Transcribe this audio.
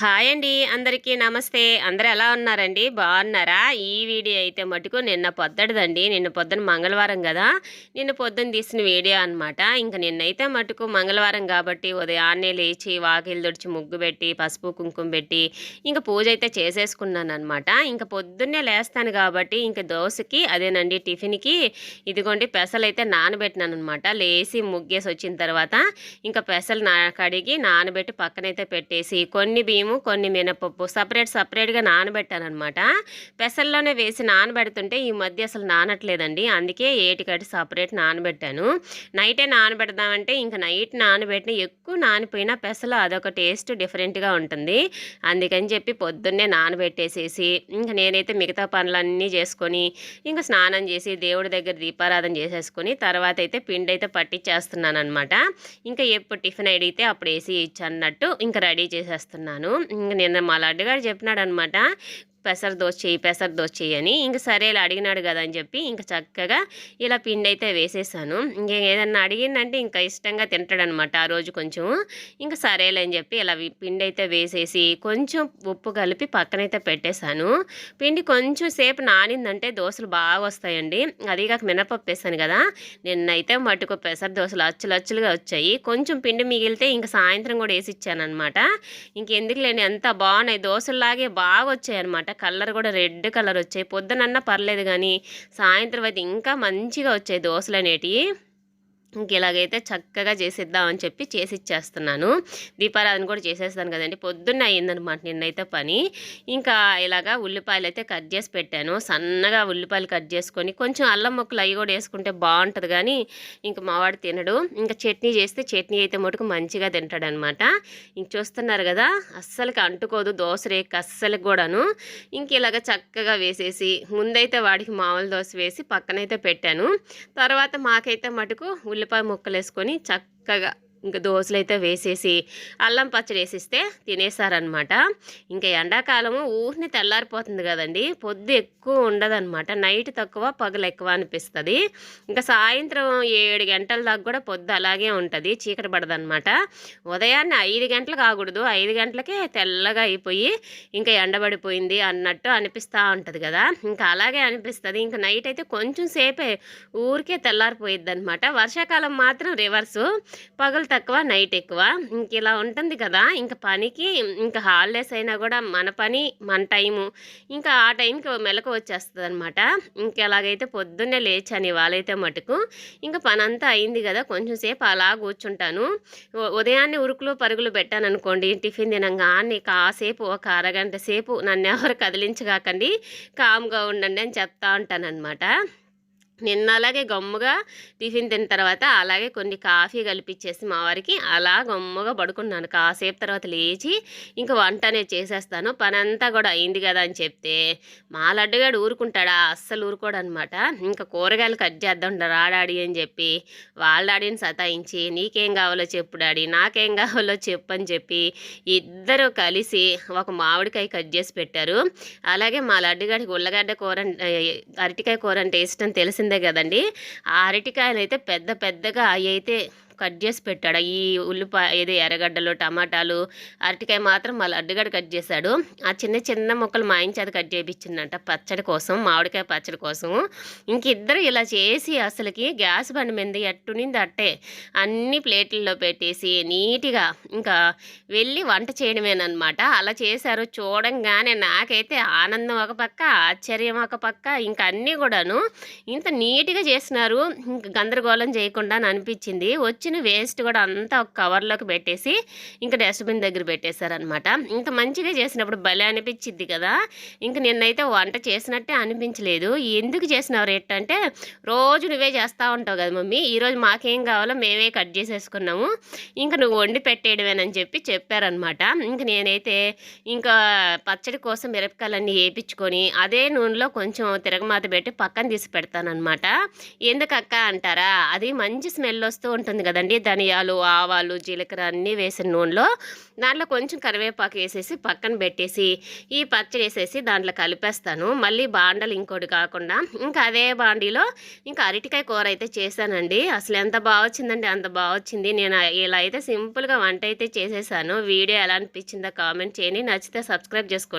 Hi అండి. అందరికీ నమస్తే. అందరూ ఎలా ఉన్నారండి? బాగున్నారా? ఈ వీడియో అయితే మటుకు నిన్న పొద్దటిదండి. నిన్న పొద్దున మంగళవారం కదా. నిన్న పొద్దున తీసిన వీడియో అనమాట ఇంకా నిన్నైతే మటుకు మంగళవారం కాబట్టి ఉదయాన్నే లేచి వాకిలు తుడిచి ముగ్గు పెట్టి పసుపు కుంకుమ పెట్టి ఇంకా పూజ అయితే చేసేసుకున్నాను అనమాట ఇంకా పొద్దున్నే లేస్తాను కాబట్టి ఇంకా దోశకి అదేనండి టిఫిన్కి ఇదిగోండి పెసలు అయితే నానబెట్టినాను అనమాట లేచి ముగ్గేసి వచ్చిన తర్వాత ఇంకా పెసలు నా కడిగి నానబెట్టి పక్కనైతే పెట్టేసి కొన్ని బియ్యము కొన్ని మినపప్పు సపరేట్ సపరేట్గా నానబెట్టాను అనమాట పెసల్లోనే వేసి నానబెడుతుంటే ఈ మధ్య అసలు నానట్లేదండి. అందుకే ఏటికటి సపరేట్ నానబెట్టాను. నైటే నానబెడదామంటే ఇంకా నైట్ నానబెట్టిన ఎక్కువ నానిపోయినా పెసలు అదొక టేస్ట్ డిఫరెంట్గా ఉంటుంది. అందుకని చెప్పి పొద్దున్నే నానబెట్టేసేసి ఇంకా నేనైతే మిగతా పనులన్నీ చేసుకొని ఇంకా స్నానం చేసి దేవుడి దగ్గర దీపారాధన చేసేసుకొని తర్వాత అయితే పిండి అయితే పట్టించేస్తున్నాను అనమాట ఇంకా ఎప్పుడు టిఫిన్ అడిగితే అప్పుడు వేసి ఇచ్చన్నట్టు ఇంకా రెడీ చేసేస్తున్నాను. నిన్న మా లడ్డుగారు చెప్పినాడు అనమాట పెసర దోశ చేయి పెసర దోశ చేయి అని ఇంక సరే ఇలా అడిగినాడు కదా అని చెప్పి ఇంక చక్కగా ఇలా పిండి అయితే వేసేసాను. ఇంకా ఏదన్నా అడిగిందంటే ఇంకా ఇష్టంగా తింటాడనమాట ఆ రోజు కొంచెం ఇంకా సరేలే అని చెప్పి ఇలా పిండి అయితే వేసేసి కొంచెం ఉప్పు కలిపి పక్కనైతే పెట్టేశాను. పిండి కొంచెం సేపు నానిందంటే దోశలు బాగా వస్తాయండి. అది కాక మినపప్పు వేసాను కదా నిన్నైతే మటుకు పెసర దోశలు అచ్చులు అచ్చులుగా వచ్చాయి. కొంచెం పిండి మిగిలితే ఇంక సాయంత్రం కూడా వేసి ఇచ్చానమాట ఇంకెందుకులేండి ఎంత బాగున్నాయి దోశల్లాగే బాగా వచ్చాయి అనమాట కలర్ కూడా రెడ్ కలర్ వచ్చాయి. పొద్దునన్నా పర్లేదు కానీ సాయంత్రం అయితే ఇంకా మంచిగా వచ్చాయి దోశలు అనేటివి ఇంక ఇలాగైతే చక్కగా చేసిద్దామని చెప్పి చేసి ఇచ్చేస్తున్నాను దీపారాధన కూడా చేసేస్తాను కదండి. పొద్దున్న అయ్యిందనమాట నిన్నైతే పని. ఇంకా ఇలాగా ఉల్లిపాయలు అయితే కట్ చేసి పెట్టాను. సన్నగా ఉల్లిపాయలు కట్ చేసుకొని కొంచెం అల్లం ముక్కలు అవి కూడా వేసుకుంటే బాగుంటుంది కానీ ఇంకా మావాడు తినడు. ఇంకా చట్నీ చేస్తే చట్నీ అయితే మటుకు మంచిగా తింటాడనమాట ఇంక చూస్తున్నారు కదా అస్సలకి అంటుకోదు దోశ రేక్ అస్సలకి కూడాను. ఇంక ఇలాగ చక్కగా వేసేసి ముందైతే వాడికి మామూలు దోశ వేసి పక్కనైతే పెట్టాను. తర్వాత మాకైతే మటుకు ఉల్లిపాయ ముక్కలు వేసుకొని చక్కగా ఇంకా దోశలు అయితే వేసేసి అల్లం పచ్చడి వేసిస్తే తినేసారనమాట ఇంకా ఎండాకాలము ఊరిని తెల్లారిపోతుంది కదండి. పొద్దు ఎక్కువ ఉండదన్నమాట. నైట్ తక్కువ పగలు ఎక్కువ అనిపిస్తుంది. ఇంకా సాయంత్రం ఏడు గంటల దాకా కూడా పొద్దు అలాగే ఉంటుంది. చీకటి పడదనమాట ఉదయాన్నే ఐదు గంటలు కాకూడదు ఐదు గంటలకే తెల్లగా అయిపోయి ఇంకా ఎండబడిపోయింది అన్నట్టు అనిపిస్తూ ఉంటుంది కదా. ఇంకా అలాగే అనిపిస్తుంది. ఇంకా నైట్ అయితే కొంచెం సేపే ఊరికే తెల్లారిపోయిద్ది అనమాట వర్షాకాలం మాత్రం రివర్సు. పగలు తక్కువ నైట్ ఎక్కువ. ఇంక ఇలా ఉంటుంది కదా ఇంకా పనికి ఇంకా హాలిడేస్ అయినా కూడా మన పని మన టైము. ఇంకా ఆ టైంకి మెలకు వచ్చేస్తుంది అనమాట ఇంక ఎలాగైతే పొద్దున్నే లేచాను ఇవాళైతే మటుకు ఇంకా పని అంతా అయింది కదా కొంచెం సేపు అలా కూర్చుంటాను. ఉదయాన్నే ఉరుకులు పరుగులు పెట్టాను అనుకోండి టిఫిన్ తినంగానే కాసేపు ఒక అరగంట సేపు నన్ను ఎవరు కదిలించగాకండి కామ్గా ఉండండి అని చెప్తా ఉంటానన్నమాట. నిన్న అలాగే గమ్ముగా టిఫిన్ తిన్న తర్వాత అలాగే కొన్ని కాఫీ కలిపిచ్చేసి మా వారికి అలా గమ్ముగా పడుకున్నాను. కాసేపు తర్వాత లేచి ఇంకా వంట అనేది చేసేస్తాను. పని అంతా కూడా అయింది కదా అని చెప్తే మా లడ్డుగాడు ఊరుకుంటాడా? అస్సలు ఊరుకోడు అనమాట ఇంకా కూరగాయలు కట్ చేద్దాం రాడాడి అని చెప్పి వాళ్ళ డాడీని సతాయించి నీకేం కావాలో చెప్పు డాడీ నాకేం కావాలో చెప్పు అని చెప్పి ఇద్దరు కలిసి ఒక మామిడికాయ కట్ చేసి పెట్టారు. అలాగే మా లడ్డుగాడికి ఉల్లగడ్డ కూర అంటే అరటికాయ కూర అంటే ఇష్టం తెలిసింది కదండి. ఆ అరటికాయలు అయితే పెద్ద పెద్దగా అవి అయితే కట్ చేసి పెట్టాడు. ఈ ఉల్లిపాయ ఏదో ఎర్రగడ్డలు టమాటాలు అరటికాయ మాత్రం మళ్ళీ అడ్డుగడ్డ కట్ చేశాడు. ఆ చిన్న చిన్న ముక్కలు మా ఆయన అది కట్ చేయించిందంట పచ్చడి కోసం మామిడికాయ పచ్చడి కోసం. ఇంక ఇద్దరు ఇలా చేసి అసలుకి గ్యాస్ బండి మీద ఎట్టునింది అట్టే అన్ని ప్లేట్లలో పెట్టేసి నీట్గా ఇంకా వెళ్ళి వంట చేయడమేనమాట అలా చేశారు. చూడంగానే నాకైతే ఆనందం ఒక పక్క ఆశ్చర్యం ఒక పక్క ఇంకా అన్నీ కూడాను ఇంత నీట్గా చేసినారు ఇంక గందరగోళం చేయకుండా అని అనిపించింది. వచ్చిన వేస్ట్ కూడా అంతా ఒక కవర్లోకి పెట్టేసి ఇంకా డస్ట్బిన్ దగ్గర పెట్టేశారనమాట ఇంకా మంచిగా చేసినప్పుడు భలే అనిపించింది కదా. ఇంక నిన్నైతే వంట చేసినట్టే అనిపించలేదు. ఎందుకు చేసినావు రేట్ అంటే రోజు నువ్వే చేస్తూ ఉంటావు కదా మమ్మీ. ఈరోజు మాకేం కావాలో మేమే కట్ చేసేసుకున్నాము. ఇంకా నువ్వు వండి పెట్టేయడమేనని చెప్పి చెప్పారనమాట ఇంక నేనైతే ఇంకా పచ్చడి కోసం మిరపకాయలన్నీ వేపించుకొని అదే నూనెలో కొంచెం తిరగమాత పెట్టి పక్కన తీసి పెడతానమాట ఎందుకక్క అంటారా? అది మంచి స్మెల్ వస్తూ ఉంటుంది కదా కదండి ధనియాలు ఆవాలు జీలకర్ర అన్నీ వేసిన నూనెలో దాంట్లో కొంచెం కరివేపాకు వేసేసి పక్కన పెట్టేసి ఈ పచ్చడి వేసేసి దాంట్లో కలిపేస్తాను. మళ్ళీ బాండలు ఇంకోటి కాకుండా ఇంకా అదే బాండీలో ఇంకా అరటికాయ కూర అయితే చేశానండి. అసలు ఎంత బాగా వచ్చిందంటే అంత బాగా వచ్చింది. నేను ఇలా అయితే సింపుల్గా వంట అయితే చేసేసాను. వీడియో ఎలా అనిపించిందో కామెంట్ చేయండి. నచ్చితే సబ్స్క్రైబ్ చేసుకోండి.